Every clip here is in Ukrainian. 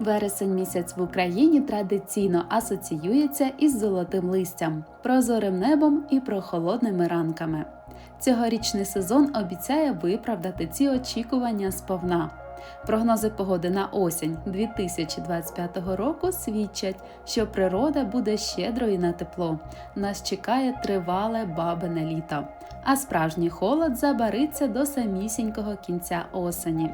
Вересень місяць в Україні традиційно асоціюється із золотим листям, прозорим небом і прохолодними ранками. Цьогорічний сезон обіцяє виправдати ці очікування сповна. Прогнози погоди на осінь 2025 року свідчать, що природа буде щедрою на тепло. Нас чекає тривале бабине літо, а справжній холод забариться до самісінького кінця осені.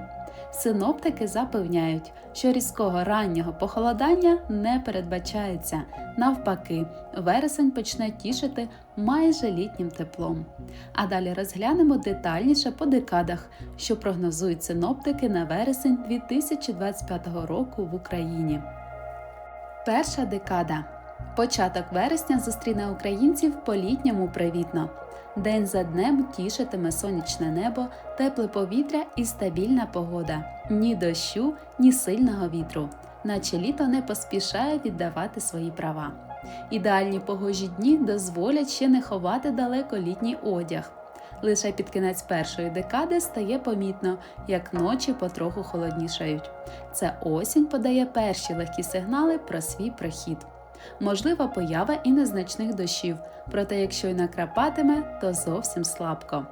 Синоптики запевняють, що різкого раннього похолодання не передбачається. Навпаки, вересень почне тішити майже літнім теплом. А далі розглянемо детальніше по декадах, що прогнозують синоптики на вересень 2025 року в Україні. Перша декада. Початок вересня зустріне українців по-літньому привітно. День за днем тішитиме сонячне небо, тепле повітря і стабільна погода. Ні дощу, ні сильного вітру, наче літо не поспішає віддавати свої права. Ідеальні погожі дні дозволять ще не ховати далеко літній одяг. Лише під кінець першої декади стає помітно, як ночі потроху холоднішають. Це осінь подає перші легкі сигнали про свій прихід. Можлива поява і незначних дощів, проте якщо й накрапатиме, то зовсім слабко.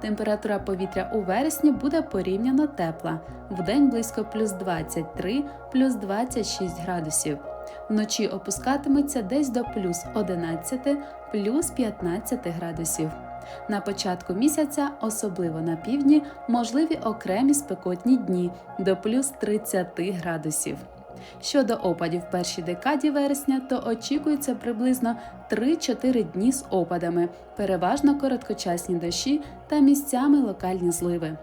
Температура повітря у вересні буде порівняно тепла, вдень близько плюс 23, плюс 26 градусів. Вночі опускатиметься десь до плюс 11, плюс 15 градусів. На початку місяця, особливо на півдні, можливі окремі спекотні дні до плюс 30 градусів. Щодо опадів в першій декаді вересня, то очікується приблизно 3-4 дні з опадами, переважно короткочасні дощі та місцями локальні зливи.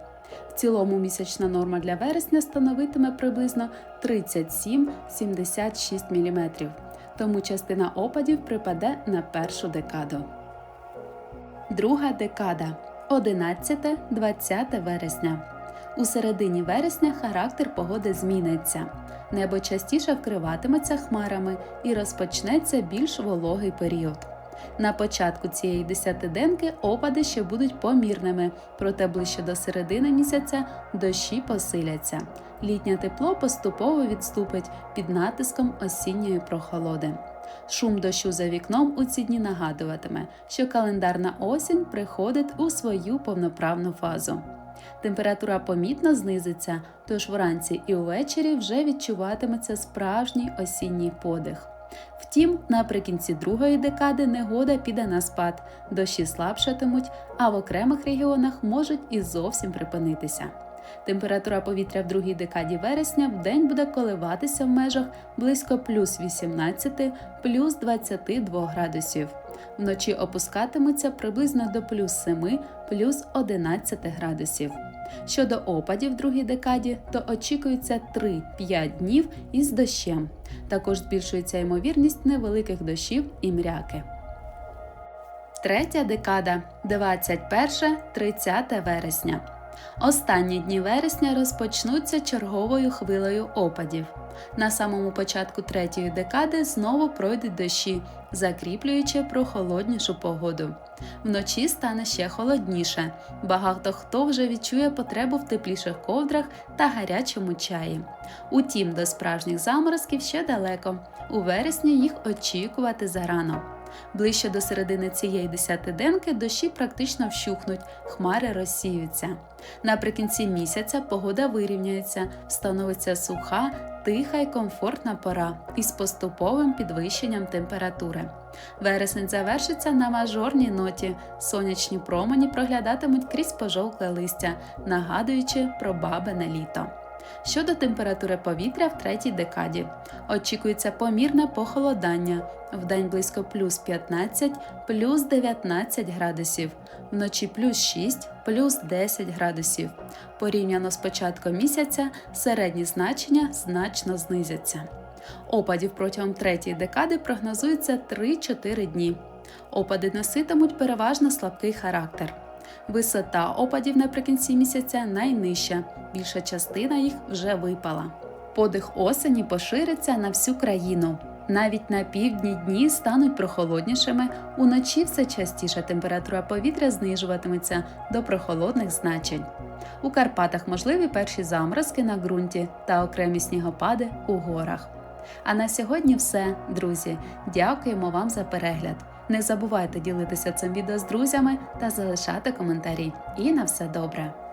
В цілому місячна норма для вересня становитиме приблизно 37-76 мм, тому частина опадів припаде на першу декаду. Друга декада 11-20 вересня. У середині вересня характер погоди зміниться. Небо частіше вкриватиметься хмарами і розпочнеться більш вологий період. На початку цієї десятиденки опади ще будуть помірними, проте ближче до середини місяця дощі посиляться. Літнє тепло поступово відступить під натиском осінньої прохолоди. Шум дощу за вікном у ці дні нагадуватиме, що календарна осінь приходить у свою повноправну фазу. Температура помітно знизиться, тож вранці і увечері вже відчуватиметься справжній осінній подих. Втім, наприкінці другої декади негода піде на спад, дощі слабшатимуть, а в окремих регіонах можуть і зовсім припинитися. Температура повітря в другій декаді вересня в день буде коливатися в межах близько плюс 18, плюс 22 градусів. Вночі опускатиметься приблизно до плюс 7, плюс 11 градусів. Щодо опадів в другій декаді, то очікується 3-5 днів із дощем. Також збільшується ймовірність невеликих дощів і мряки. Третя декада 21-30 вересня. Останні дні вересня розпочнуться черговою хвилею опадів. На самому початку третьої декади знову пройдуть дощі, закріплюючи прохолоднішу погоду. Вночі стане ще холодніше. Багато хто вже відчує потребу в тепліших ковдрах та гарячому чаї. Утім, до справжніх заморозків ще далеко. У вересні їх очікувати зарано. Ближче до середини цієї десятиденки дощі практично вщухнуть, хмари розсіються. Наприкінці місяця погода вирівняється, становиться суха, тиха й комфортна пора із поступовим підвищенням температури. Вересень завершиться на мажорній ноті, сонячні промені проглядатимуть крізь пожовкле листя, нагадуючи про бабине літо. Щодо температури повітря в третій декаді, очікується помірне похолодання вдень близько плюс 15, плюс 19 градусів, вночі плюс 6, плюс 10 градусів. Порівняно з початком місяця середні значення значно знизяться. Опадів протягом третьої декади прогнозується 3-4 дні. Опади носитимуть переважно слабкий характер. Висота опадів наприкінці місяця найнижча, більша частина їх вже випала. Подих осені пошириться на всю країну. Навіть на півдні дні стануть прохолоднішими, уночі все частіше температура повітря знижуватиметься до прохолодних значень. У Карпатах можливі перші заморозки на ґрунті та окремі снігопади у горах. А на сьогодні все, друзі. Дякуємо вам за перегляд. Не забувайте ділитися цим відео з друзями та залишати коментарі. І на все добре!